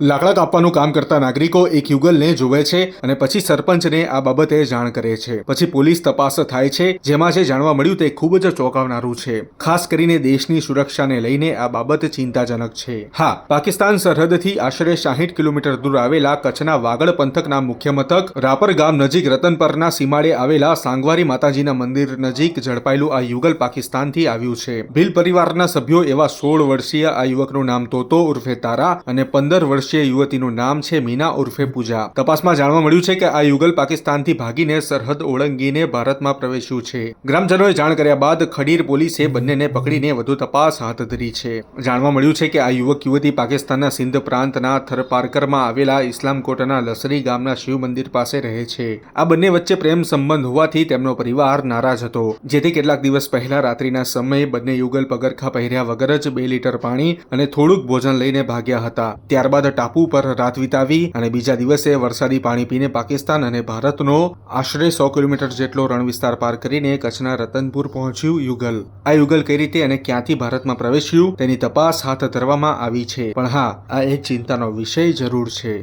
લાકડા કાપવાનું કામ કરતા નાગરિકો એક યુગલને જુએ છે અને પછી સરપંચને આ બાબતે જાણ કરે છે. પછી પોલીસ તપાસ થાય છે, જેમાં જે જાણવા મળ્યું તે ખૂબ જ ચોંકાવનારું છે. ખાસ કરીને દેશની સુરક્ષાને લઈને આ બાબત ચિંતાજનક છે. હા, પાકિસ્તાન સરહદથી આશરે સાહીઠ કિલોમીટર દૂર આવેલા કચ્છના વાગડ પંથકના મુખ્ય મથક, રાપર ગામ નજીક રતનપરના સીમાડે આવેલા સાંગવારી માતાજીના મંદિર નજીક ઝડપાયેલું આ યુગલ પાકિસ્તાનથી આવ્યું છે. ભીલ પરિવારના સભ્યો એવા સોળ વર્ષીય આ યુવકનું નામ તોતો ઉર્ફે તારા અને પંદર વર્ષીય યુવતીનું નામ છે મીના ઉર્ફે પૂજા. તપાસમાં જાણવા મળ્યું છે કે આ યુગલ પાકિસ્તાનથી ભાગીને સરહદ ઓળંગીને ભારતમાં પ્રવેશ્યું છે. ગ્રામજનોએ જાણ કર્યા બાદ ખડીર પોલીસે બંનેને પકડીને વધુ તપાસ હાથ ધરી છે. જાણવા મળ્યું છે કે આ યુવક યુવતી પાકિસ્તાનના સિંધ પ્રાંતના થરપારકરમાં આવેલા ઇસ્લામકોટના લસરી ગામના શિવ મંદિર પાસે રહે છે. આ બંને વચ્ચે પ્રેમ સંબંધ હોવાથી તેમનો પરિવાર નારાજ હતો. જેથી કેટલાક દિવસ પહેલા રાત્રિના સમયે બંને યુગલ પગરખા પહેર્યા વગર જ બે લીટર પાણી અને થોડુંક ભોજન લઈને ભાગ્યા હતા. ત્યારબાદ ટાપુ પર રાત વિતાવી અને બીજા દિવસે વરસાદી પાણી પીને પાકિસ્તાન અને ભારતનો આશરે સો કિલોમીટર જેટલો રણ વિસ્તાર પાર કરીને કચ્છના રતનપુર પહોંચ્યું યુગલ. આ યુગલ કઈ રીતે અને ક્યાંથી ભારતમાં પ્રવેશ્યું તેની તપાસ હાથ ધરવામાં આવી છે. પણ હા, આ એક ચિંતાનો વિષય જરૂર છે.